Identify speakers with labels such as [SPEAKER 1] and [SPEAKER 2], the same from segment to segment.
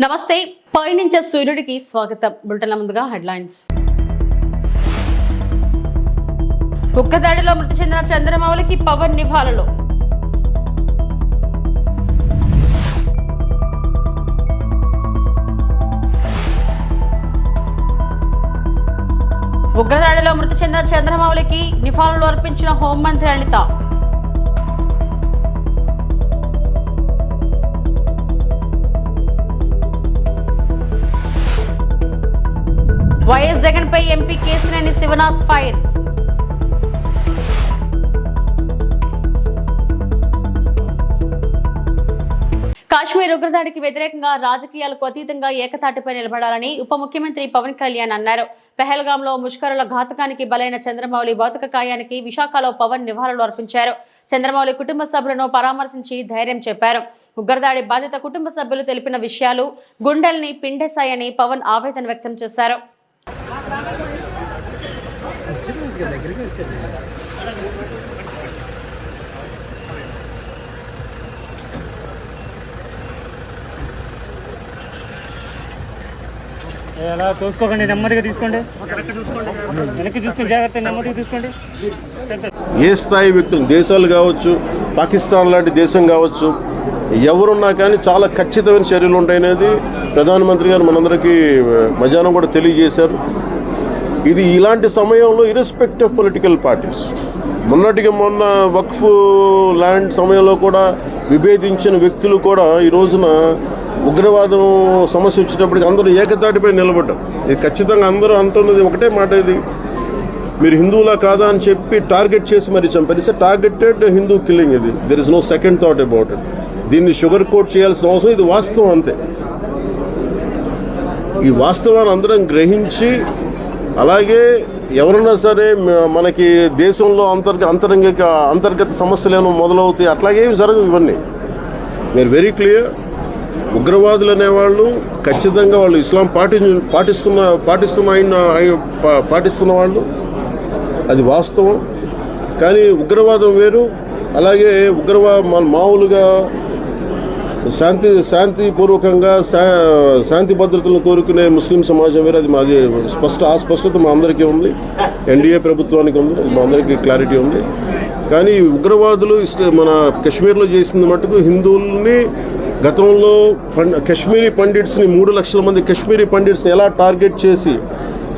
[SPEAKER 1] నమస్తే పయనించే సూర్యుడికి స్వాగతం. బులెటిన్ల ముందుగా హెడ్లైన్స్. దాడిలో మృతి చెందిన చంద్రమౌళికి పవన్ నివాళులు. ఉగ్రదాడిలో మృతి చెందిన చంద్రమౌళికి నివాళులు అర్పించిన హోంమంత్రి అనిత. వైఎస్ జగన్ పై ఎంపీ కేసినేని శివనాథ్ ఫైర్. కాశ్మీర్ ఉగ్రదాడికి వ్యతిరేకంగా రాజకీయాలకు అతీతంగా ఏకతాటిపై నిలబడాలని ఉప ముఖ్యమంత్రి పవన్ కళ్యాణ్ అన్నారు. పెహల్గాంలో ముష్కరుల ఘాతకానికి బలైన చంద్రమౌళి భౌతిక కాయానికి విశాఖలో పవన్ నివాళులు అర్పించారు. చంద్రమౌళి కుటుంబ సభ్యులను పరామర్శించి ధైర్యం చెప్పారు. ఉగ్రదాడి బాధిత కుటుంబ సభ్యులు తెలిపిన విషయాలు గుండెల్ని పిండేశాయని పవన్ ఆవేదన వ్యక్తం చేశారు.
[SPEAKER 2] ఏ, అలా తోసుకోకండి నెమ్మదిగా తీసుకోండి. వెనక్కి చూసుకోండి జాగ్రత్త నెమ్మదిగా తీసుకోండి.
[SPEAKER 3] ఏ స్థాయి వ్యక్తులు దేశాలు కావచ్చు పాకిస్తాన్ లాంటి దేశం కావచ్చు ఎవరున్నా కానీ చాలా ఖచ్చితమైన చర్యలు ఉంటాయనేది ప్రధానమంత్రి గారు మనందరికీ మధ్యాహ్నం కూడా తెలియజేశారు. ఇది ఇలాంటి సమయంలో ఇరెస్పెక్ట్ ఆఫ్ పొలిటికల్ పార్టీస్ మొన్నటికి మొన్న వక్ఫ్ ల్యాండ్ సమయంలో కూడా విభేదించిన వ్యక్తులు కూడా ఈ రోజున ఉగ్రవాదం సమస్య వచ్చేటప్పటికి అందరూ ఏకతాటిపై నిలబడ్డారు. ఇది ఖచ్చితంగా అందరూ అంటున్నది ఒకటే మాట ఇది. మీరు హిందువులా కాదా అని చెప్పి టార్గెట్ చేసి మరి చంపారు. ఇట్స్ టార్గెటెడ్ హిందూ కిల్లింగ్ ఇది. There is no second thought about it దీన్ని షుగర్ కోట్ చేయాల్సిన అవసరం ఇది వాస్తవం అంతే. ఈ వాస్తవాన్ని అందరం గ్రహించి అలాగే ఎవరన్నా సరే మనకి దేశంలో అంతర్గ అంతరంగిక అంతర్గత సమస్యలు ఏమో మొదలవుతాయి. అట్లాగే ఏమి జరగవు ఇవన్నీ. మీరు వెరీ క్లియర్ ఉగ్రవాదులు అనేవాళ్ళు ఖచ్చితంగా వాళ్ళు ఇస్లాం పాటి పాటిస్తున్న పాటిస్తున్న ఆయన పా- పాటిస్తున్న వాళ్ళు. అది వాస్తవం. కానీ ఉగ్రవాదం వేరు. అలాగే ఉగ్రవా మన మామూలుగా శాంతి శాంతిపూర్వకంగా శా శాంతి భద్రతలను కోరుకునే ముస్లిం సమాజం వేరే. అది మాది స్పష్ట ఆ స్పష్టత మా అందరికీ ఉంది. ఎన్డీఏ ప్రభుత్వానికి ఉంది. అది మా అందరికీ క్లారిటీ ఉంది. కానీ ఉగ్రవాదులు మన కశ్మీర్లో చేసింది మటుకు హిందువుల్ని గతంలో పం కశ్మీరీ పండిట్స్ని మూడు లక్షల మంది కశ్మీరీ పండిట్స్ని ఎలా టార్గెట్ చేసి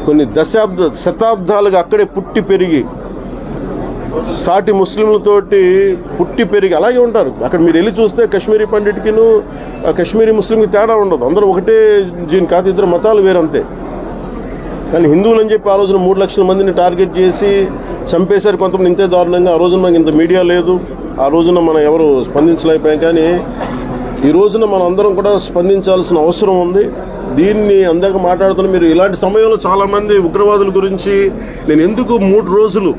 [SPEAKER 3] కొన్ని దశాబ్ద శతాబ్దాలుగా అక్కడే పుట్టి పెరిగి సాటి ముస్లింలతోటి పుట్టి పెరిగి అలాగే ఉంటారు. అక్కడ మీరు వెళ్ళి చూస్తే కశ్మీరీ పండిట్కిను ఆ కశ్మీరీ ముస్లింకి తేడా ఉండదు. అందరూ ఒకటే దీని కాదు ఇద్దరు మతాలు వేరంతే. కానీ హిందువులు అని చెప్పి ఆ రోజున మూడు లక్షల మందిని టార్గెట్ చేసి చంపేశారు కొంతమంది ఇంతే దారుణంగా. ఆ రోజున మనకి ఇంత మీడియా లేదు. ఆ రోజున మనం ఎవరు స్పందించలేకపోయాం కానీ ఈ రోజున మనం అందరం కూడా స్పందించాల్సిన అవసరం ఉంది. దీన్ని అందాక మాట్లాడుతున్న మీరు ఇలాంటి సమయంలో చాలామంది ఉగ్రవాదుల గురించి నేను ఎందుకు మూడు రోజులు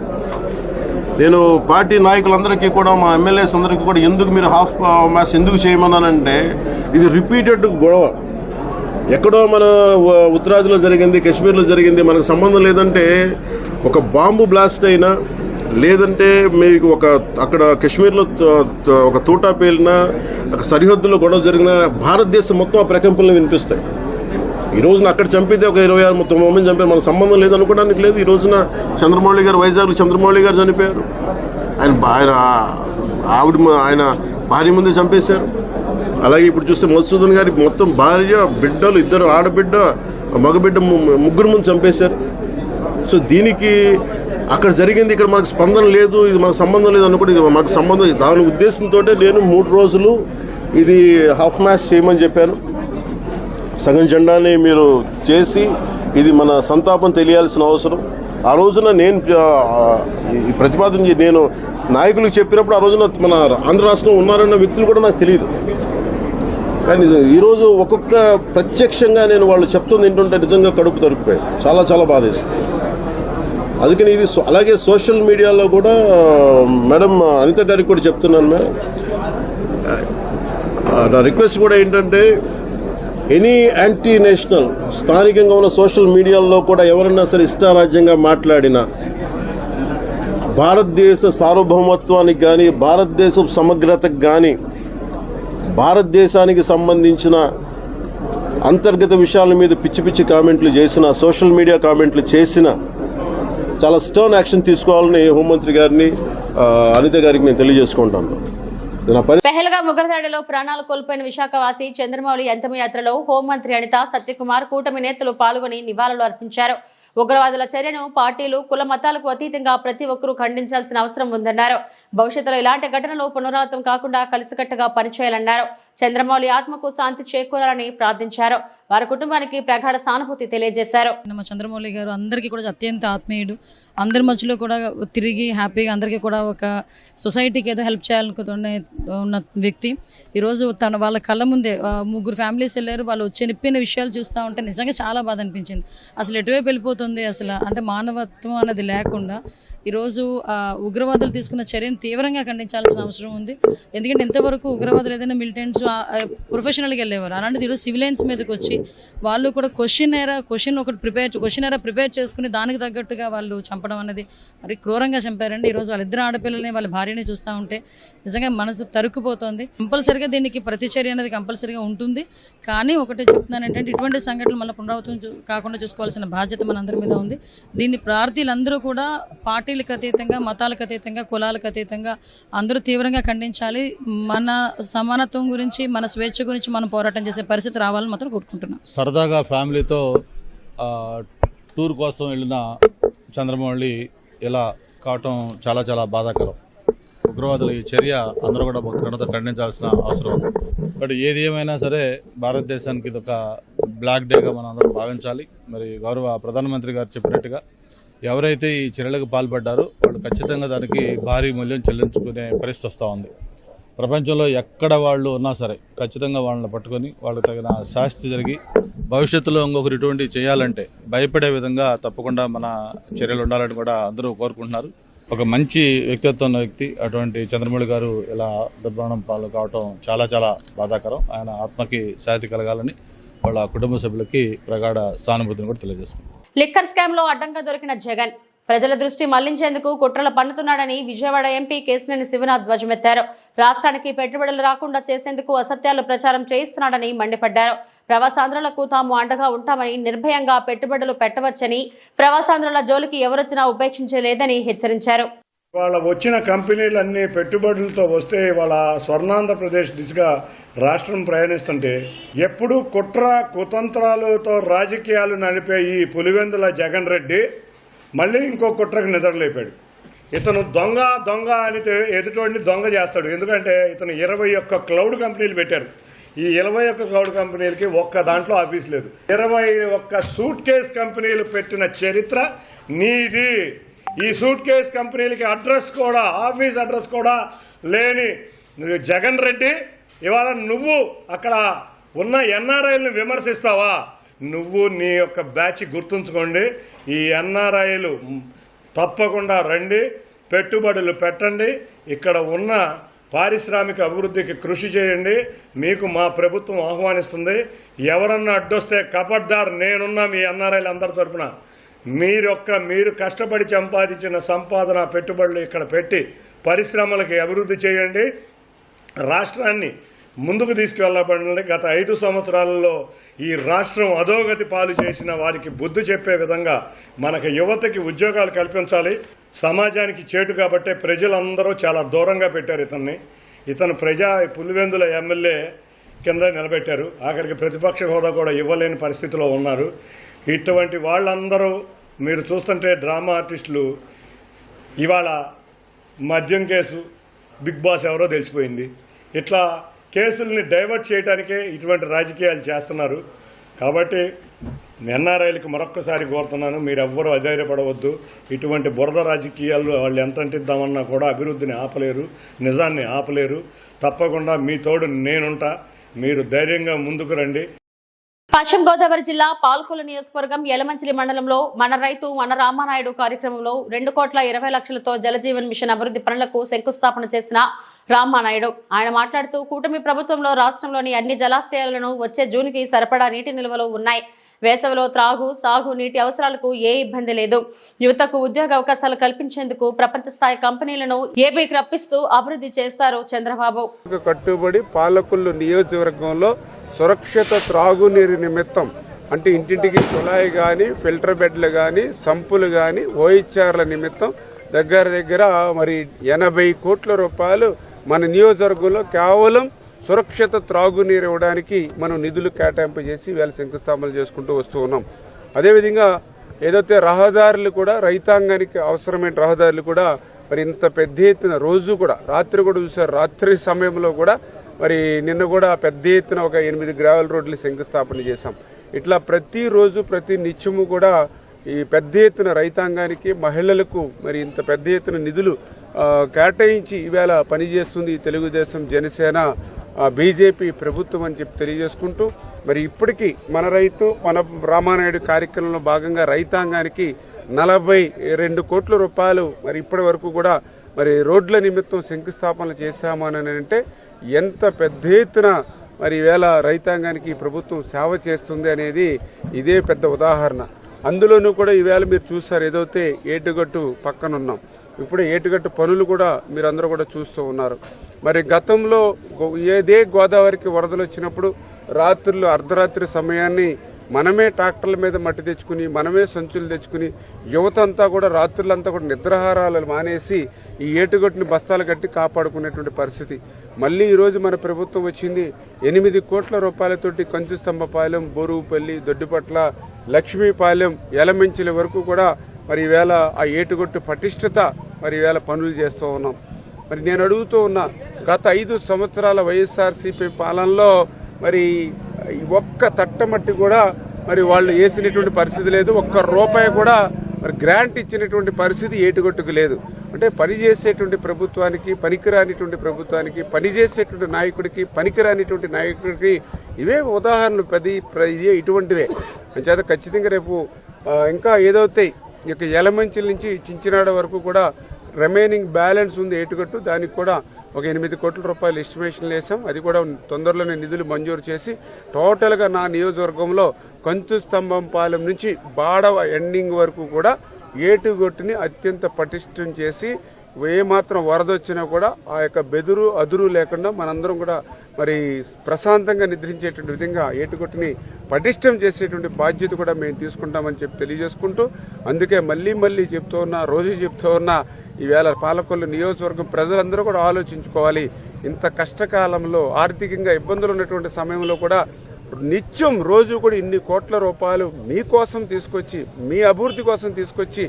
[SPEAKER 3] నేను పార్టీ నాయకులందరికీ కూడా మా ఎమ్మెల్యేస్ అందరికీ కూడా ఎందుకు మీరు హాఫ్ మ్యాచ్ ఎందుకు చేయమన్నానంటే ఇది రిపీటెడ్ గొడవ. ఎక్కడో మన ఉత్తరాదిలో జరిగింది కాశ్మీర్లో జరిగింది మనకు సంబంధం లేదంటే ఒక బాంబు బ్లాస్ట్ అయినా లేదంటే మీకు ఒక అక్కడ కాశ్మీర్లో ఒక తోట పేలినా అక్కడ సరిహద్దులో గొడవ జరిగిన భారతదేశం మొత్తం ఆ ప్రకంపనలు వినిపిస్తాయి. ఈ రోజున అక్కడ చంపితే ఒక ఇరవై ఆరు మొత్తం మంది చంపారు. మనకు సంబంధం లేదు అనుకోవడానికి లేదు. ఈ రోజున చంద్రమౌళి గారు వైజాగ్లో చంద్రమౌళి గారు చనిపోయారు. ఆయన ఆయన ఆవిడ ఆయన భార్య ముందే చంపేశారు. అలాగే ఇప్పుడు చూస్తే మధుసూదన్ గారి మొత్తం భార్య బిడ్డలు ఇద్దరు ఆడబిడ్డ మగబిడ్డ ము- ముగ్గురు ముందు చంపేశారు. సో దీనికి అక్కడ జరిగింది ఇక్కడ మనకు స్పందన లేదు. ఇది మనకు సంబంధం లేదు అనుకుంటే ఇది మనకు సంబంధం దాని ఉద్దేశంతో నేను మూడు రోజులు ఇది హాఫ్ మ్యాచ్ చేయమని చెప్పాను. సగం జెండాని మీరు చేసి ఇది మన సంతాపం తెలియాల్సిన అవసరం. ఆ రోజున నేను ఈ ప్రతిపాదన నేను నాయకులకు చెప్పినప్పుడు ఆ రోజున మన ఆంధ్ర రాష్ట్రం ఉన్నారన్న వ్యక్తులు కూడా నాకు తెలియదు. కానీ ఈరోజు ఒక్కొక్క ప్రత్యక్షంగా నేను వాళ్ళు చెప్తుంది ఏంటంటే నిజంగా కడుపు తరిపిపోయాయి చాలా చాలా బాధేస్తుంది అందుకని ఇది సో- అలాగే సోషల్ మీడియాలో కూడా మేడం అనిత గారికి కూడా చెప్తున్నాను మేడం నా రిక్వెస్ట్ కూడా ఏంటంటే ఎనీ యాంటీ నేషనల్ స్థానికంగా ఉన్న సోషల్ మీడియాలో కూడా ఎవరన్నా సరే ఇష్టారాజ్యంగా మాట్లాడినా భారతదేశ సార్వభౌమత్వానికి కానీ భారతదేశ సమగ్రతకు కానీ భారతదేశానికి సంబంధించిన అంతర్గత విషయాల మీద పిచ్చి పిచ్చి కామెంట్లు చేసిన సోషల్ మీడియా కామెంట్లు చేసిన చాలా స్టర్న్ యాక్షన్ తీసుకోవాలని హోంమంత్రి గారిని అనిత గారికి నేను తెలియజేసుకుంటాను.
[SPEAKER 1] పెహల్గా ఉగ్రదాడిలో ప్రాణాలు కోల్పోయిన విశాఖవాసి చంద్రమౌళి అంతిమయాత్రలో హోంమంత్రి అనిత సత్యకుమార్ కూటమి నేతలు పాల్గొని నివాళులు అర్పించారు. ఉగ్రవాదుల చర్యను పార్టీలు కుల మతాలకు అతీతంగా ప్రతి ఒక్కరూ ఖండించాల్సిన అవసరం ఉందన్నారు. భవిష్యత్తులో ఇలాంటి ఘటనలు పునరావృతం కాకుండా కలిసికట్టుగా పనిచేయాలన్నారు. చంద్రమౌళి ఆత్మకు శాంతి చేకూరాలని ప్రార్థించారు. వారి కుటుంబానికి ప్రగాఢ సానుభూతి తెలియజేశారు.
[SPEAKER 4] మా చంద్రమౌళి గారు అందరికీ కూడా అత్యంత ఆత్మీయుడు. అందరి మధ్యలో కూడా తిరిగి హ్యాపీగా అందరికీ కూడా ఒక సొసైటీకి ఏదో హెల్ప్ చేయాలనుకునే ఉన్న వ్యక్తి. ఈరోజు తన వాళ్ళ కళ్ళ ముందే ముగ్గురు ఫ్యామిలీస్ వెళ్ళారు. వాళ్ళు వచ్చే నిప్పిన విషయాలు చూస్తూ ఉంటే నిజంగా చాలా బాధ అనిపించింది. అసలు ఎటువైపు వెళ్ళిపోతుంది అసలు? అంటే మానవత్వం అనేది లేకుండా ఈరోజు ఉగ్రవాదులు తీసుకున్న చర్యను తీవ్రంగా ఖండించాల్సిన అవసరం ఉంది. ఎందుకంటే ఇంతవరకు ఉగ్రవాదులు ఏదైనా మిలిటెంట్స్ ప్రొఫెషనల్గా వెళ్ళేవారు. అలాంటిది ఈరోజు సివిలియన్స్ మీదకి వచ్చి వాళ్ళు కూడా క్వశ్చన్ ఎరా క్వశ్చన్ ఒకటి ప్రిపేర్ క్వశ్చన్ ఎరా ప్రిపేర్ చేసుకుని దానికి తగ్గట్టుగా వాళ్ళు చంపడం అనేది మరి క్రూరంగా చంపారండి. ఈరోజు వాళ్ళిద్దరు ఆడపిల్లల్ని వాళ్ళ భార్యని చూస్తూ ఉంటే నిజంగా మనసు తరుక్కుపోతుంది. కంపల్సరిగా దీనికి ప్రతిచర్య అనేది కంపల్సరిగా ఉంటుంది. కానీ ఒకటి చెప్తున్నాను ఏంటంటే ఇటువంటి సంఘటనలు మళ్ళీ పునరావృతం కాకుండా చూసుకోవాల్సిన బాధ్యత మనందరి మీద ఉంది. దీన్ని ప్రార్థీలందరూ కూడా పార్టీలకు అతీతంగా మతాలకు అతీతంగా కులాలకు అతీతంగా అందరూ తీవ్రంగా ఖండించాలి. మన సమానత్వం గురించి మన స్వేచ్ఛ గురించి మనం పోరాటం చేసే పరిస్థితి రావాలని మాత్రం కోరుకుంటున్నాం.
[SPEAKER 5] సరదాగా ఫ్యామిలీతో టూర్ కోసం వెళ్ళిన చంద్రమౌళి ఇలా కావటం చాలా చాలా బాధాకరం. ఉగ్రవాదుల ఈ చర్య అందరూ కూడా భక్తులతో ఖండించాల్సిన అవసరం ఉంది. బట్ ఏది ఏమైనా సరే భారతదేశానికి ఇది ఒక బ్లాక్ డేగా మనం అందరం భావించాలి. మరి గౌరవ ప్రధానమంత్రి గారు చెప్పినట్టుగా ఎవరైతే ఈ చర్యలకు పాల్పడ్డారో వాళ్ళు ఖచ్చితంగా దానికి భారీ మూల్యం చెల్లించుకునే పరిస్థితి వస్తూ ఉంది. ప్రపంచంలో ఎక్కడ వాళ్ళు ఉన్నా సరే ఖచ్చితంగా వాళ్ళని పట్టుకొని వాళ్ళకి తగిన శాస్తి జరిగి భవిష్యత్తులో ఇంకొకరు ఇటువంటి చేయాలంటే భయపడే విధంగా తప్పకుండా మన చర్యలు ఉండాలని కూడా అందరూ కోరుకుంటున్నారు. ఒక మంచి వ్యక్తిత్వం ఉన్న వ్యక్తి అటువంటి చంద్రమౌళి గారు ఇలా దుర్మరణం పాలు కావటం చాలా చాలా బాధాకరం. ఆయన ఆత్మకి శాంతి కలగాలని వాళ్ళ కుటుంబ సభ్యులకి ప్రగాఢ సానుభూతిని కూడా తెలియజేసుకుంటాం
[SPEAKER 1] లిక్కర్ స్కామ్లో అడ్డంగా దొరికిన జగన్ ప్రజల దృష్టి మళ్ళించేందుకు కుట్రలు పన్నుతున్నాడని విజయవాడ ఎంపీ కేసినేని శివనాథ్ ధ్వజమెత్తారు. రాష్ట్రానికి పెట్టుబడులు రాకుండా చేసేందుకు అసత్యాలు ప్రచారం చేయిస్తున్నాడని మండిపడ్డారు. ప్రవాసాంధ్రులకు తాము అండగా ఉంటామని నిర్భయంగా పెట్టుబడులు పెట్టవచ్చని ప్రవాసాంధ్రుల జోలికి ఎవరొచ్చినా ఉపేక్షించలేదని హెచ్చరించారు.
[SPEAKER 6] వాళ్ళ వచ్చిన కంపెనీలన్నీ పెట్టుబడులతో వస్తే వాళ్ళ స్వర్ణాంధ్రప్రదేశ్ దిశగా రాష్ట్రం ప్రయాణిస్తుంటే ఎప్పుడూ కుట్ర కుతంత్రాలతో రాజకీయాలు నడిపే ఈ పులివెందుల జగన్ రెడ్డి మళ్ళీ ఇంకో కుట్రకు నిద్రలేపాడు. ఇతను దొంగ దొంగ అని ఎదుటోడిని దొంగ చేస్తాడు. ఎందుకంటే ఇతను ఇరవై ఒక్క క్లౌడ్ కంపెనీలు పెట్టారు ఈ ఇరవై ఒక్క క్లౌడ్ కంపెనీలకి ఒక్క దాంట్లో ఆఫీస్ లేదు. ఇరవై ఒక్క సూట్ కేస్ కంపెనీలు పెట్టిన చరిత్ర నీది. ఈ సూట్ కేస్ కంపెనీలకి అడ్రస్ కూడా ఆఫీస్ అడ్రస్ కూడా లేని జగన్ రెడ్డి ఇవాళ నువ్వు అక్కడ ఉన్న ఎన్ఆర్ఐలను విమర్శిస్తావా? నువ్వు నీ యొక్క బ్యాచ్ గుర్తుంచుకోండి. ఈ ఎన్ఆర్ఐలు తప్పకుండా రండి పెట్టుబడులు పెట్టండి ఇక్కడ ఉన్న పారిశ్రామిక అభివృద్ధికి కృషి చేయండి మీకు మా ప్రభుత్వం ఆహ్వానిస్తుంది. ఎవరన్నా అడ్డొస్తే కపట్దార్ నేనున్నా మీ ఎన్ఆర్ఐలు అందరి తరఫున మీరొక్క మీరు కష్టపడి సంపాదించిన సంపాదన పెట్టుబడులు ఇక్కడ పెట్టి పరిశ్రమలకి అభివృద్ధి చేయండి. రాష్ట్రాన్ని ముందుకు తీసుకువెళ్ళబడింది గత ఐదు సంవత్సరాలలో ఈ రాష్ట్రం అధోగతి పాలు చేసిన వారికి బుద్ధి చెప్పే విధంగా మనకు యువతకి ఉద్యోగాలు కల్పించాలి సమాజానికి చేటు కాబట్టే ప్రజలందరూ చాలా దూరంగా పెట్టారు ఇతన్ని. ఇతను ప్రజా పులివెందుల ఎమ్మెల్యే కింద నిలబెట్టారు. ఆఖరికి ప్రతిపక్ష హోదా కూడా ఇవ్వలేని పరిస్థితిలో ఉన్నారు. ఇటువంటి వాళ్ళందరూ మీరు చూస్తుంటే డ్రామా ఆర్టిస్టులు ఇవాళ మద్యం కేసు బిగ్ బాస్ ఎవరో తెలిసిపోయింది. ఇట్లా కేసుల్ని డైవర్ట్ చేయడానికే ఇటువంటి రాజకీయాలు చేస్తున్నారు. కాబట్టి ఎన్ఆర్ఐలకు మరొక్కసారి కోరుతున్నాను మీరు ఎవ్వరూ అధైర్యపడవద్దు. ఇటువంటి బురద రాజకీయాలు వాళ్ళు ఎంత అంటిద్దామన్నా కూడా అభివృద్ధిని ఆపలేరు నిజాన్ని ఆపలేరు. తప్పకుండా మీ తోడు నేనుంటా. మీరు ధైర్యంగా ముందుకు రండి.
[SPEAKER 1] పశ్చిమ గోదావరి జిల్లా పాల్కొల నియోజకవర్గం యలమంచిలి మండలంలో మన రైతు మన రామానాయుడు కార్యక్రమంలో రెండు కోట్ల ఇరవై లక్షలతో జలజీవన్ మిషన్ అభివృద్ధి పనులకు శంకుస్థాపన చేసిన రామానాయుడు. ఆయన మాట్లాడుతూ కూటమి ప్రభుత్వంలో రాష్ట్రంలోని అన్ని జలాశయాలను వచ్చే జూన్కి సరిపడా నీటి నిల్వలు ఉన్నాయి. వేసవిలో త్రాగు సాగు నీటి అవసరాలకు ఏ ఇబ్బంది లేదు. యువతకు ఉద్యోగ అవకాశాలు కల్పించేందుకు ప్రపంచ స్థాయి కంపెనీలను ఏపీకి రప్పిస్తూ అభివృద్ధి చేస్తారు చంద్రబాబు.
[SPEAKER 7] కట్టుబడి పాలకులు నియోజకవర్గంలో సురక్షిత త్రాగునీరు నిమిత్తం అంటే ఇంటింటికి కుళాయి కానీ ఫిల్టర్ బెడ్లు కానీ సంపులు కానీ ఓయిచ్చార్ల నిమిత్తం దగ్గర దగ్గర మరి ఎనభై కోట్ల రూపాయలు మన నియోజకవర్గంలో కేవలం సురక్షిత త్రాగునీరు ఇవ్వడానికి మనం నిధులు కేటాయింపు చేసి వేళ శంకుస్థాపనలు చేసుకుంటూ వస్తూ ఉన్నాం. అదేవిధంగా ఏదైతే రహదారులు కూడా రైతాంగానికి అవసరమైన రహదారులు కూడా మరి ఇంత పెద్ద ఎత్తున రోజు కూడా రాత్రి కూడా చూసారు రాత్రి సమయంలో కూడా మరి నిన్న కూడా పెద్ద ఎత్తున ఒక ఎనిమిది గ్రావెల్ రోడ్లు శంకుస్థాపన చేశాం. ఇట్లా ప్రతిరోజు ప్రతి నిత్యము కూడా ఈ పెద్ద ఎత్తున రైతాంగానికి మహిళలకు మరి ఇంత పెద్ద ఎత్తున నిధులు కేటాయించి ఈవేళ పనిచేస్తుంది తెలుగుదేశం జనసేన బీజేపీ ప్రభుత్వం అని చెప్పి తెలియజేసుకుంటూ మరి ఇప్పటికీ మన రైతు మన రామానాయుడు కార్యక్రమంలో భాగంగా రైతాంగానికి నలభై రెండు కోట్ల రూపాయలు మరి ఇప్పటి వరకు కూడా మరి రోడ్ల నిమిత్తం శంకుస్థాపనలు చేశాము అని అంటే ఎంత పెద్ద ఎత్తున మరి ఈవేళ రైతాంగానికి ప్రభుత్వం సేవ చేస్తుంది అనేది ఇదే పెద్ద ఉదాహరణ. అందులోనూ కూడా ఈవేళ మీరు చూసారు ఏదైతే ఏటుగట్టు పక్కనున్నాం ఇప్పుడు ఏటుగట్టు పనులు కూడా మీరందరూ కూడా చూస్తూ ఉన్నారు. మరి గతంలో ఏదే గోదావరికి వరదలు వచ్చినప్పుడు రాత్రులు అర్ధరాత్రి సమయాన్ని మనమే ట్రాక్టర్ల మీద మట్టి తెచ్చుకుని మనమే సంచులు తెచ్చుకుని యువత అంతా కూడా రాత్రులంతా కూడా నిద్రహారాలు మానేసి ఈ ఏటుగట్టుని బస్తాలు కట్టి కాపాడుకునేటువంటి పరిస్థితి. మళ్ళీ ఈరోజు మన ప్రభుత్వం వచ్చింది ఎనిమిది కోట్ల రూపాయలతోటి కంచుస్తంభపాలెం బోరువుపల్లి దొడ్డిపట్ల లక్ష్మీపాలెం ఎలమెంచిల వరకు కూడా మరి ఈవేళ ఆ ఏటుగొట్టు పటిష్టత మరి ఈవేళ పనులు చేస్తూ ఉన్నాం. మరి నేను అడుగుతూ ఉన్నా గత ఐదు సంవత్సరాల వైఎస్ఆర్సీపీ పాలనలో మరి ఒక్క తట్టమట్టి కూడా మరి వాళ్ళు వేసినటువంటి పరిస్థితి లేదు. ఒక్క రూపాయి కూడా మరి గ్రాంట్ ఇచ్చినటువంటి పరిస్థితి ఏటుగొట్టుకు లేదు. అంటే పనిచేసేటువంటి ప్రభుత్వానికి పనికిరానిటువంటి ప్రభుత్వానికి పనిచేసేటువంటి నాయకుడికి పనికిరానిటువంటి నాయకుడికి ఇవే ఉదాహరణలు ప్రతి ప్ర- ఇటువంటివే. అంచేత ఖచ్చితంగా రేపు ఇంకా ఏదవుతాయి? ఇక ఎలమంచిల నుంచి చించినాడ వరకు కూడా రిమైనింగ్ బ్యాలెన్స్ ఉంది ఎటుగట్టు దానికి కూడా ఒక ఎనిమిది కోట్ల రూపాయలు ఎస్టిమేషన్ వేసాం అది కూడా తొందరలోనే నిధులు మంజూరు చేసి టోటల్గా నా నియోజకవర్గంలో కంచు స్తంభం పాలెం నుంచి బాడవ ఎండింగ్ వరకు కూడా ఏటుగొట్టుని అత్యంత పటిష్టం చేసి ఏ మాత్రం వరద వచ్చినా కూడా ఆ యొక్క బెదురు అదురు లేకుండా మనందరం కూడా మరి ప్రశాంతంగా నిద్రించేటువంటి విధంగా ఏటుగొట్టుని పటిష్టం చేసేటువంటి బాధ్యత కూడా మేము తీసుకుంటామని చెప్పి తెలియజేసుకుంటూ అందుకే మళ్ళీ మళ్ళీ చెప్తూ ఉన్నా రోజు చెప్తూ ఉన్నా ఈవేళ పాలకొల్లు నియోజకవర్గం ప్రజలందరూ కూడా ఆలోచించుకోవాలి. ఇంత కష్టకాలంలో ఆర్థికంగా ఇబ్బందులు ఉన్నటువంటి సమయంలో కూడా నిత్యం రోజు కూడా ఇన్ని కోట్ల రూపాయలు మీకోసం తీసుకొచ్చి మీ అభివృద్ధి కోసం తీసుకొచ్చి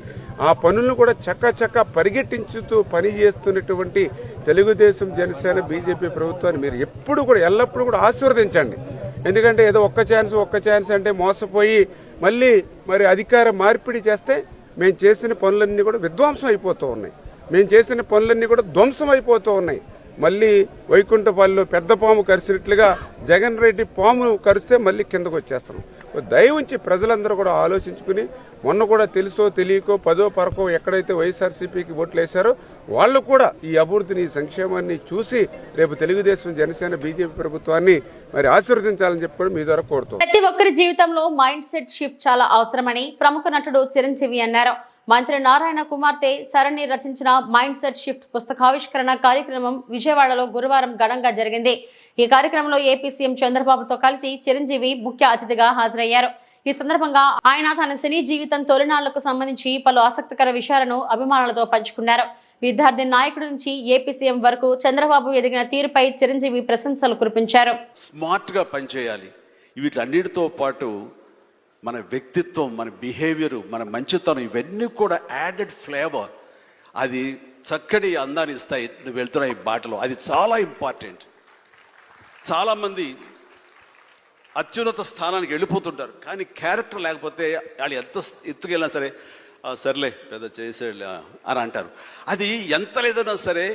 [SPEAKER 7] ఆ పనులను కూడా చక్క చక్క పరిగెట్టించుతూ పని చేస్తున్నటువంటి తెలుగుదేశం జనసేన బీజేపీ ప్రభుత్వాన్ని మీరు ఎప్పుడు కూడా ఎల్లప్పుడూ కూడా ఆశీర్వదించండి. ఎందుకంటే ఏదో ఒక్క ఛాన్స్ ఒక్క ఛాన్స్ అంటే మోసపోయి మళ్ళీ మరి అధికార మార్పిడి చేస్తే మేము చేసిన పనులన్నీ కూడా విధ్వంసం అయిపోతూ ఉన్నాయి. మేము చేసిన పనులన్నీ కూడా ధ్వంసం అయిపోతూ ఉన్నాయి. మళ్ళీ వైకుంఠపల్లిలో పెద్ద పాము కరిసినట్లుగా జగన్ రెడ్డి పాము కరిస్తే మళ్ళీ కిందకు వచ్చేస్తున్నాం దయ ఉంచి ప్రజలందరూ కూడా ఆలోచించుకుని మొన్న కూడా తెలుసో తెలియకో పదో పరకో ఎక్కడైతే వైఎస్ఆర్సీపీకి ఓట్లు వేశారో వాళ్ళు కూడా ఈ అభివృద్ధిని సంక్షేమాన్ని చూసి రేపు తెలుగుదేశం జనసేన బీజేపీ ప్రభుత్వాన్ని మరి ఆశీర్వదించాలని చెప్పి కూడా మీ ద్వారా కోరుతాం
[SPEAKER 1] ప్రతి ఒక్కరి జీవితంలో మైండ్ సెట్ షిఫ్ట్ చాలా అవసరమని ప్రముఖ నటుడు చిరంజీవి అన్నారు. మంత్రి నారాయణ కుమార్తె సరణి రచించిన మైండ్ సెట్ షిఫ్ట్ పుస్తకావిష్కరణ కార్యక్రమం విజయవాడలో గురువారం ఘనంగా జరిగింది. ఈ కార్యక్రమంలో ఏపీ సీఎం చంద్రబాబుతో కలిసి చిరంజీవి ముఖ్య అతిథిగా హాజరయ్యారు. ఈ సందర్భంగా ఆయన తన సినీ జీవితం తొలినాళ్ళకు సంబంధించి పలు ఆసక్తికర విషయాలను అభిమానులతో పంచుకున్నారు. విద్యార్థి నాయకుడి నుంచి ఏపీ సీఎం వరకు చంద్రబాబు ఎదిగిన తీరుపై చిరంజీవి ప్రశంసలు కురిపించారు.
[SPEAKER 8] స్మార్ట్గా పనిచేయాలి. వీటన్నిటితో పాటు మన వ్యక్తిత్వం మన బిహేవియర్ మన మంచితనం ఇవన్నీ కూడా యాడెడ్ ఫ్లేవర్ అది చక్కటి అందాన్ని ఇస్తాయి. నువ్వు వెళ్తున్న ఈ బాటలో. అది చాలా ఇంపార్టెంట్ చాలామంది అత్యున్నత స్థానానికి వెళ్ళిపోతుంటారు. కానీ క్యారెక్టర్ లేకపోతే వాళ్ళు ఎంత ఎత్తుకెళ్ళినా సరే సర్లే పెద్ద చేసేలే అని అంటారు. అది ఎంత లేదన్నా సరే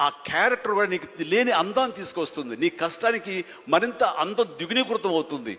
[SPEAKER 8] ఆ క్యారెక్టర్ కూడా నీకు లేని అందాన్ని తీసుకొస్తుంది. నీ కష్టానికి మరింత అందం ద్విగుణీకృతం అవుతుంది.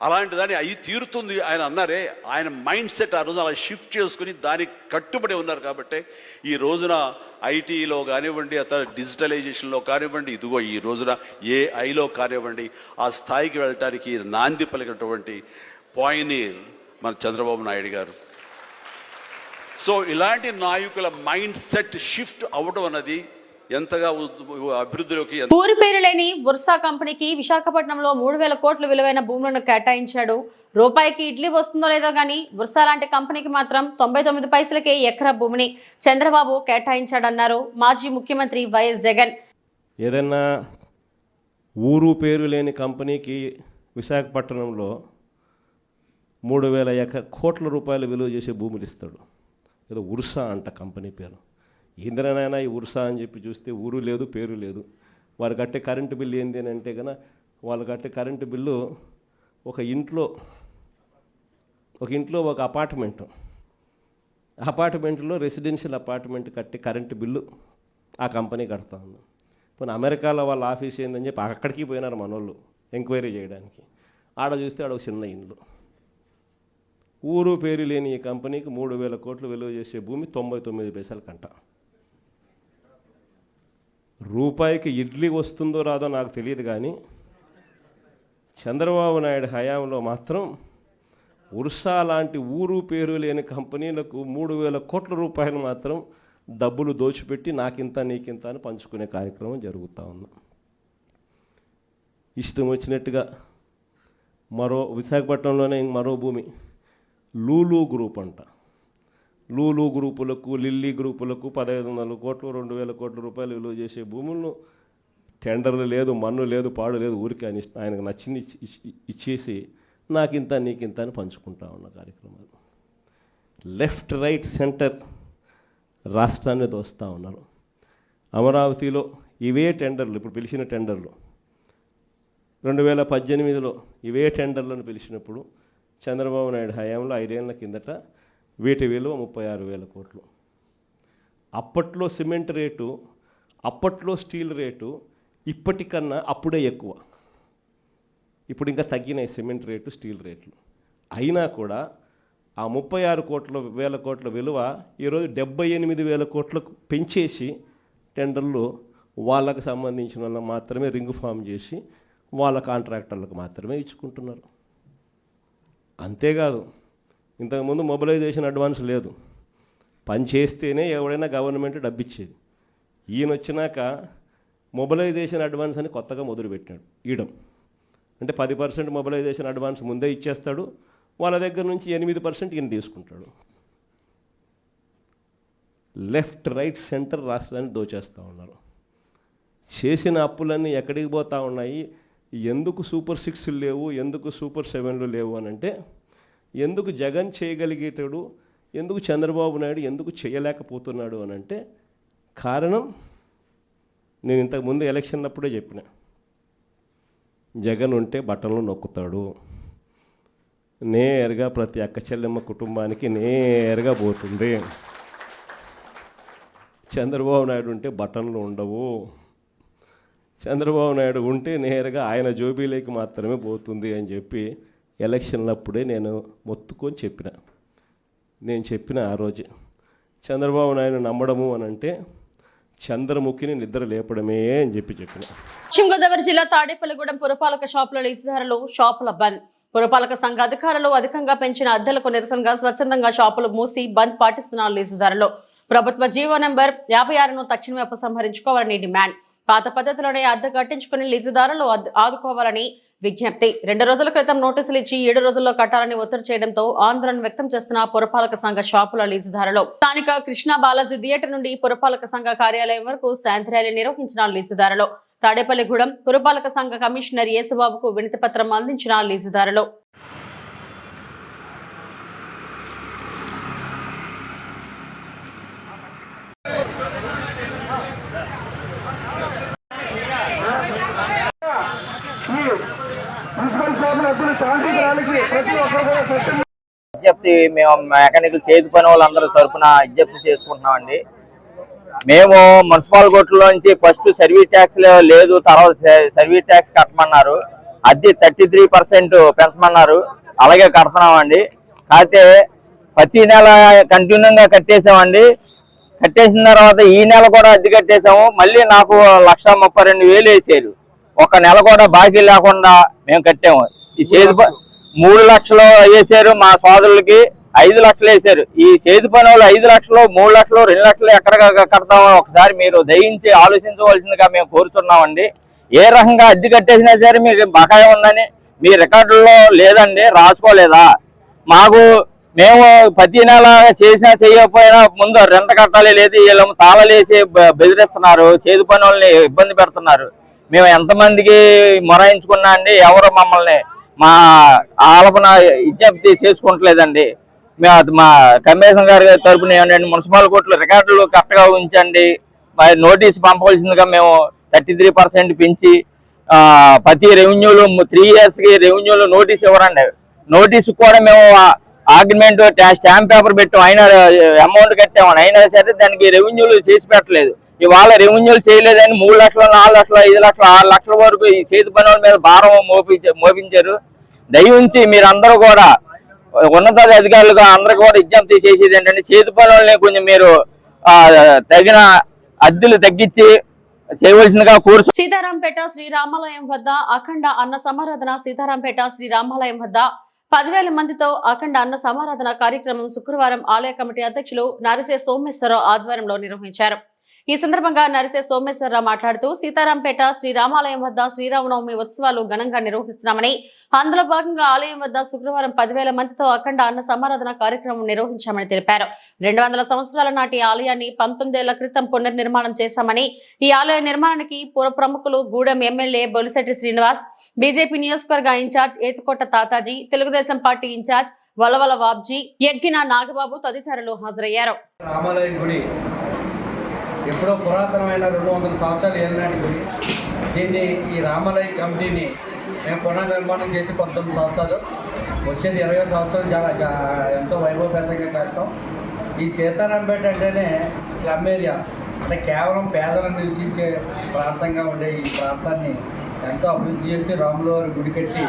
[SPEAKER 8] అలాంటి దాన్ని అయి తీరుతుంది ఆయన అన్నారే ఆయన మైండ్ సెట్ ఆ రోజు అలా షిఫ్ట్ చేసుకుని దానికి కట్టుబడి ఉన్నారు కాబట్టి ఈ రోజున ఐటీలో కానివ్వండి అతను డిజిటలైజేషన్లో కానివ్వండి ఇదిగో ఈ రోజున ఏఐలో కానివ్వండి ఆ స్థాయికి వెళ్ళటానికి నాంది పలికినటువంటి పాయినీర్ మన చంద్రబాబు నాయుడు గారు. సో ఇలాంటి నాయకుల మైండ్ సెట్ షిఫ్ట్ అవ్వడం అన్నది ఎంతగా అభివృద్ధిలోకి
[SPEAKER 1] ఊరి పేరు లేని వుర్సా కంపెనీకి విశాఖపట్నంలో మూడు వేల కోట్ల విలువైన భూములను కేటాయించాడు. రూపాయికి ఇడ్లీ వస్తుందో లేదో గానీ వుర్సా లాంటి కంపెనీకి మాత్రం తొంభై తొమ్మిది పైసలకే ఎకరా భూమిని చంద్రబాబు కేటాయించాడన్నారు మాజీ ముఖ్యమంత్రి వైఎస్ జగన్.
[SPEAKER 9] ఏదైనా ఊరు పేరు లేని కంపెనీకి విశాఖపట్నంలో మూడు వేల ఎక కోట్ల రూపాయలు విలువ చేసే భూములు ఇస్తాడు. ఏదో ఉర్సా అంట కంపెనీ పేరు. ఇంద్రనైనా ఈ ఉరుసా అని చెప్పి చూస్తే ఊరు లేదు పేరు లేదు. వారు కట్టే కరెంటు బిల్లు ఏంది అని అంటే కనుక వాళ్ళు కట్టే కరెంటు బిల్లు ఒక ఇంట్లో ఒక ఇంట్లో ఒక అపార్ట్మెంట్. అపార్ట్మెంట్లో రెసిడెన్షియల్ అపార్ట్మెంట్ కట్టి కరెంటు బిల్లు ఆ కంపెనీ కడతా ఉంది. పోనీ అమెరికాలో వాళ్ళ ఆఫీస్ ఏందని చెప్పి అక్కడికి పోయినారు మనోళ్ళు ఎంక్వైరీ చేయడానికి. ఆడ చూస్తే ఆడ ఒక చిన్న ఇండ్లు ఊరు పేరు లేని ఈ కంపెనీకి మూడు వేల కోట్లు విలువ చేసే భూమి తొంభై తొమ్మిది పైసలు కంట. రూపాయికి ఇడ్లీ వస్తుందో రాదో నాకు తెలియదు కానీ చంద్రబాబు నాయుడు హయాంలో మాత్రం ఉర్సా లాంటి ఊరు పేరు లేని కంపెనీలకు మూడు వేల కోట్ల రూపాయలు మాత్రం డబ్బులు దోచిపెట్టి నాకింత నీకింత అని పంచుకునే కార్యక్రమం జరుగుతూ ఉంది. ఇష్టం వచ్చినట్టుగా మరో విశాఖపట్నంలోనే మరో భూమి లూలు గ్రూప్ అంట. లూలు గ్రూపులకు లిల్లీ గ్రూపులకు పదహైదు వందల కోట్లు రెండు వేల కోట్ల రూపాయలు విలువ చేసే భూములను టెండర్లు లేదు మన్ను లేదు పాడు లేదు ఊరికి అని ఆయనకు నచ్చింది ఇచ్చేసి నాకింత నీకింత అని పంచుకుంటా ఉన్న కార్యక్రమాలు. లెఫ్ట్ రైట్ సెంటర్ రాష్ట్రాన్ని దోస్తూ ఉన్నారు. అమరావతిలో ఇవే టెండర్లు ఇప్పుడు పిలిచిన టెండర్లు. రెండు వేల పద్దెనిమిదిలో ఇవే టెండర్లను పిలిచినప్పుడు చంద్రబాబు నాయుడు హయాంలో ఐదేళ్ళ కిందట వీటి విలువ ముప్పై ఆరు వేల కోట్లు. అప్పట్లో సిమెంట్ రేటు అప్పట్లో స్టీల్ రేటు ఇప్పటికన్నా అప్పుడే ఎక్కువ. ఇప్పుడు ఇంకా తగ్గినాయి సిమెంట్ రేటు స్టీల్ రేట్లు. అయినా కూడా ఆ ముప్పై ఆరు కోట్ల వేల కోట్ల విలువ ఈరోజు డెబ్బై ఎనిమిది వేల కోట్లకు పెంచేసి టెండర్లు వాళ్ళకు సంబంధించిన వాళ్ళ మాత్రమే రింగ్ ఫామ్ చేసి వాళ్ళ కాంట్రాక్టర్లకు మాత్రమే ఇచ్చుకుంటున్నారు. అంతేకాదు ఇంతకుముందు మొబిలైజేషన్ అడ్వాన్స్ లేదు. పని చేస్తేనే ఎవడైనా గవర్నమెంట్ డబ్బిచ్చేది. ఈయన వచ్చినాక మొబిలైజేషన్ అడ్వాన్స్ అని కొత్తగా మొదలుపెట్టాడు ఈయడం అంటే పది పర్సెంట్ మొబిలైజేషన్ అడ్వాన్స్ ముందే ఇచ్చేస్తాడు వాళ్ళ దగ్గర నుంచి ఎనిమిది పర్సెంట్ ఈయన తీసుకుంటాడు. లెఫ్ట్ రైట్ సెంటర్ రాష్ట్రాన్ని దోచేస్తూ ఉన్నారు. చేసిన అప్పులన్నీ ఎక్కడికి పోతూ ఉన్నాయి? ఎందుకు సూపర్ సిక్స్లు లేవు? ఎందుకు సూపర్ సెవెన్లు లేవు అని అంటే ఎందుకు జగన్ చేయగలిగేటాడు ఎందుకు చంద్రబాబు నాయుడు ఎందుకు చేయలేకపోతున్నాడు అని అంటే కారణం నేను ఇంతకుముందు ఎలక్షన్ అప్పుడే చెప్పిన. జగన్ ఉంటే బట్టలు నొక్కుతాడు. నేరుగా ప్రతి అక్క చెల్లెమ్మ కుటుంబానికి నేరుగా పోతుంది. చంద్రబాబు నాయుడు ఉంటే బటన్లు ఉండవు. చంద్రబాబు నాయుడు ఉంటే నేరుగా ఆయన జోబీలోకి మాత్రమే పోతుంది అని చెప్పి ఎలక్షన్లప్పుడే నేను మొత్తుకొని చెప్పిన. నేను చెప్పిన ఆ రోజు. చంద్రబాబు నాయుడు నమ్మడము అని అంటే చంద్రముఖిని నిద్ర లేపడమే అని చెప్పి చెప్పిన.
[SPEAKER 1] పశ్చిమ గోదావరి జిల్లా తాడేపల్లిగూడెం పురపాలక షాపుల లీజుదారులు షాపుల బంద్. పురపాలక సంఘ అధికారులు అధికంగా పెంచిన అద్దెలకు నిరసనగా స్వచ్ఛందంగా షాపులు మూసి బంద్ పాటిస్తున్నారు లీజుదారులు ప్రభుత్వ జీవో నెంబర్ యాభై ఆరును తక్షణమే ఉపసంహరించుకోవాలని డిమాండ్. పాత పద్ధతిలోనే అద్దె కట్టించుకుని లీజుదారులు అద్దు- ఆదుకోవాలని విజ్ఞప్తి. రెండు రోజుల క్రితం నోటీసులు ఇచ్చి ఏడు రోజుల్లో కట్టాలని ఒత్తిడి చేయడంతో ఆందోళన వ్యక్తం చేస్తున్న పురపాలక సంఘ షాపుల లీజుదారులు. స్థానిక కృష్ణా బాలాజీ థియేటర్ నుండి పురపాలక సంఘ కార్యాలయం వరకు శాంతి ర్యాలీ నిర్వహించిన లీజుదారులు. తాడేపల్లిగూడెం పురపాలక సంఘ కమిషనర్ యేసుబాబుకు వినతి పత్రం అందించిన లీజుదారులు.
[SPEAKER 10] విజ్ఞప్తి మేము మెకానికల్ చేతి పని వాళ్ళందరూ తరఫున విజ్ఞప్తి చేసుకుంటున్నామండి. మేము మున్సిపల్ కోర్టులోంచి ఫస్ట్ సర్వీస్ ట్యాక్స్ లేదు తర్వాత సర్వీస్ ట్యాక్స్ కట్టమన్నారు. అద్దె థర్టీ త్రీ పర్సెంట్ పెంచమన్నారు. అలాగే కడుతున్నామండి. కాకపోతే ప్రతి నెల కంటిన్యూగా కట్టేసామండి. కట్టేసిన తర్వాత ఈ నెల కూడా అద్దె కట్టేసాము. మళ్ళీ నాకు లక్ష ముప్పై రెండు వేలు వేసారు. ఒక నెల కూడా బాకీ లేకుండా మేము కట్టాము. ఈ చేతి మూడు లక్షలు వేసారు మా సోదరులకి ఐదు లక్షలు వేసారు. ఈ చేతి పని వాళ్ళు ఐదు లక్షలు మూడు లక్షలు రెండు లక్షలు ఎక్కడ కడతామో ఒకసారి మీరు దయించి ఆలోచించవలసిందిగా మేము కోరుతున్నామండి. ఏ రకంగా అద్దె కట్టేసినా సరే మీకు బకాయి ఉందని మీ రికార్డుల్లో లేదండి రాసుకోలేదా? మాకు మేము ప్రతి నెల చేసినా చేయకపోయినా ముందు రెంట కట్టాలి లేదు వీళ్ళు తాళలేసి బెదిరిస్తున్నారు చేతి పని వాళ్ళని ఇబ్బంది పెడుతున్నారు. మేము ఎంతమందికి మొరాయించుకున్నా అండి ఎవరు మమ్మల్ని మా ఆలపన విజ్ఞప్తి చేసుకుంటలేదండి. మేము మా కమిషన్ గారి తరపున ఏమంటే మున్సిపల్ కోర్టులో రికార్డులు కరెక్ట్గా ఉంచండి. మరి నోటీస్ పంపవలసిందిగా మేము థర్టీ త్రీ పర్సెంట్ పెంచి ప్రతి రెవెన్యూలు త్రీ ఇయర్స్కి రెవెన్యూలు నోటీస్ ఇవ్వరండి. నోటీస్ కూడా మేము ఆర్గ్యుమెంట్ స్టాంప్ పేపర్ పెట్టాం. అయినా అమౌంట్ కట్టామని అయినా సరే దానికి రెవెన్యూలు చేసి పెట్టలేదు. ఇవాళ రెవెన్యూలు చేయలేదని మూడు లక్షలు నాలుగు లక్షలు ఐదు లక్షలు ఆరు లక్షల వరకు ఈ చేతి పనుల మీద భారం మోపించారు మోపించారు. దయవుంచి మీరందరూ కూడా ఉన్నత అధికారులుగా అందరూ కూడా విజ్ఞప్తి చేసేది ఏంటంటే చేతి పనులని కొంచెం మీరు తగిన అద్దెలు తగ్గించి చేయవలసిందిగా కోరు
[SPEAKER 1] సీతారాంపేట శ్రీ రామాలయం వద్ద అఖండ అన్న సమారాధన సీతారాంపేట శ్రీ రామాలయం వద్ద పదివేల మందితో అఖండ అన్న సమారాధన కార్యక్రమం శుక్రవారం ఆలయ కమిటీ అధ్యక్షులు నరిసే సోమేశ్వరరావు ఆధ్వర్యంలో నిర్వహించారు. ఈ సందర్భంగా నరిసే సోమేశ్వరరావు మాట్లాడుతూ సీతారాంపేట శ్రీరామాలయం వద్ద శ్రీరామనవమి ఉత్సవాలు ఘనంగా నిర్వహిస్తున్నామని అందులో భాగంగా ఆలయం వద్ద శుక్రవారం పదివేల మందితో అఖండ అన్న సమారాధన కార్యక్రమం నిర్వహించామని తెలిపారు. రెండు వందల సంవత్సరాల నాటి ఆలయాన్ని పంతొమ్మిదేళ్ళ క్రితం పునర్నిర్మాణం చేశామని ఈ ఆలయ నిర్మాణానికి పుర ప్రముఖులు గూడెం ఎమ్మెల్యే బొలిశెట్టి శ్రీనివాస్ బీజేపీ నియోజకవర్గ incharge Ethukota Tataji Telugu Desam party incharge Valavala Babji యజ్ఞ నాగబాబు తదితరులు హాజరయ్యారు.
[SPEAKER 11] రామాలయం గుడి ఎప్పుడో పురాతనమైన రెండు వందల సంవత్సరాలు ఏళ్ళనాటి గుడి. దీన్ని ఈ రామలయ కమిటీని మేము పునర్నిర్మాణం చేసి పంతొమ్మిది సంవత్సరాలు. వచ్చేది ఇరవై సంవత్సరాలు చాలా ఎంతో వైభవపేతంగా చేస్తాం ఈ సీతారాంపేట అంటేనే స్లమ్ ఏరియా. అంటే కేవలం పేదలను నివసించే ప్రాంతంగా ఉండే ఈ ప్రాంతాన్ని ఎంతో అభివృద్ధి చేసి రాములు వారి గుడి కట్టి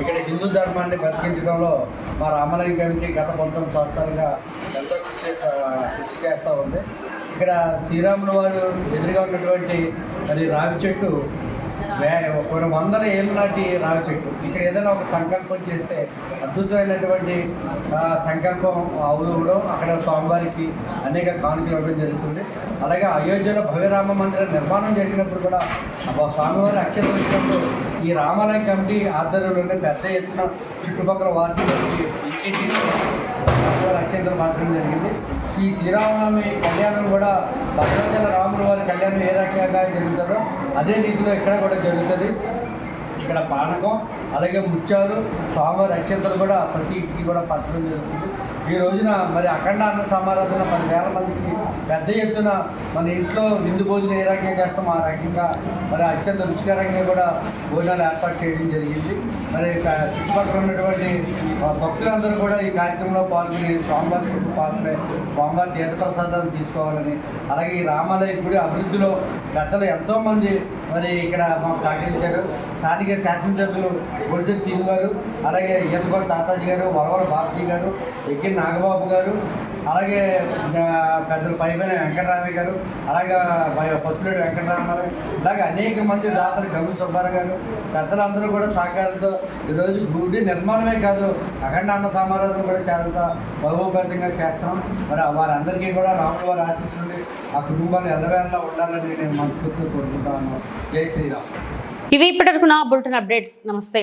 [SPEAKER 11] ఇక్కడ హిందూ ధర్మాన్ని బతికించడంలో మా రామాలయం కమిటీ గత పంతొమ్మిది సంవత్సరాలుగా ఎంతో కృషి చేస్తా- కృషి చేస్తూ ఉంది. ఇక్కడ శ్రీరాములు వారు ఎదురుగా ఉన్నటువంటి మరి రావి చెట్టు వే కొన్ని వందల ఏళ్ళ నాటి రావి చెట్టు. ఇక్కడ ఏదైనా ఒక సంకల్పం చేస్తే అద్భుతమైనటువంటి సంకల్పం అవును అక్కడ స్వామివారికి అనేక కానుకలు ఇవ్వడం జరుగుతుంది. అలాగే అయోధ్యలో భవ్యరామ మందిర నిర్మాణం జరిగినప్పుడు కూడా స్వామివారి అక్షరం వచ్చినప్పుడు ఈ రామాలయం కమిటీ ఆధ్వర్యంలోనే పెద్ద ఎత్తున చుట్టుపక్కల వారికి ఇంటింటి మాత్రం మార్చడం జరిగింది. ఈ శ్రీరామనవమి కళ్యాణం కూడా భద్రాచల రాముల వారి కళ్యాణం ఏ రకంగా జరుగుతుందో అదే రీతిలో ఇక్కడ కూడా జరుగుతుంది. ఇక్కడ పానకం అలాగే ముత్యాలు స్వామివారి అక్షంతలు కూడా ప్రతి ఇంటికి కూడా పంచడం జరుగుతుంది. ఈ రోజున మరి అఖండ అన్న సమారాధన పదివేల మందికి పెద్ద ఎత్తున మన ఇంట్లో విందు భోజనం ఏ రకంగా చేస్తాం. ఆ రకంగా మరి అత్యంత రుచికరంగా కూడా భోజనాలు ఏర్పాటు చేయడం జరిగింది. మరి చుట్టుపక్కల ఉన్నటువంటి భక్తులందరూ కూడా ఈ కార్యక్రమంలో పాల్గొని స్వామివారి పాల్గొనే పాల్గొని స్వామివారి తీర్థప్రసాదాలు తీసుకోవాలని అలాగే ఈ రామాలయ గుడి అభివృద్ధిలో పెద్దలు ఎంతోమంది మరి ఇక్కడ మాకు సహకరించారు. స్థానిక శాసనసభ్యులు గుడిజ శ్రీను గారు అలాగే ఈతకొండ తాతాజీ గారు వరవర బాబుజీ గారు ఎక్కిన నాగబాబు గారు అలాగే పెద్దలు పైపైన వెంకటరామయ్య గారు అలాగే పత్తులేడు వెంకటరామారావు ఇలాగే అనేక మంది దాతలు గౌరీ సుబ్బారావు గారు పెద్దలందరూ కూడా సహకారంతో ఈరోజు గుడి నిర్మాణమే కాదు అఖండ అన్న సమారాధన కూడా చాలా బహుబద్ధంగా చేస్తాం. మరి వారందరికీ కూడా రాముడు వారి ఆశిస్తుండి ఆ కుటుంబాలు ఎల్లవేళలా ఉండాలని నేను మనస్ఫూర్తిగా కోరుకుంటాను. జై శ్రీరామ్.
[SPEAKER 1] ఇవి ఇప్పటివరకు నా బులెటిన్ అప్డేట్స్. నమస్తే.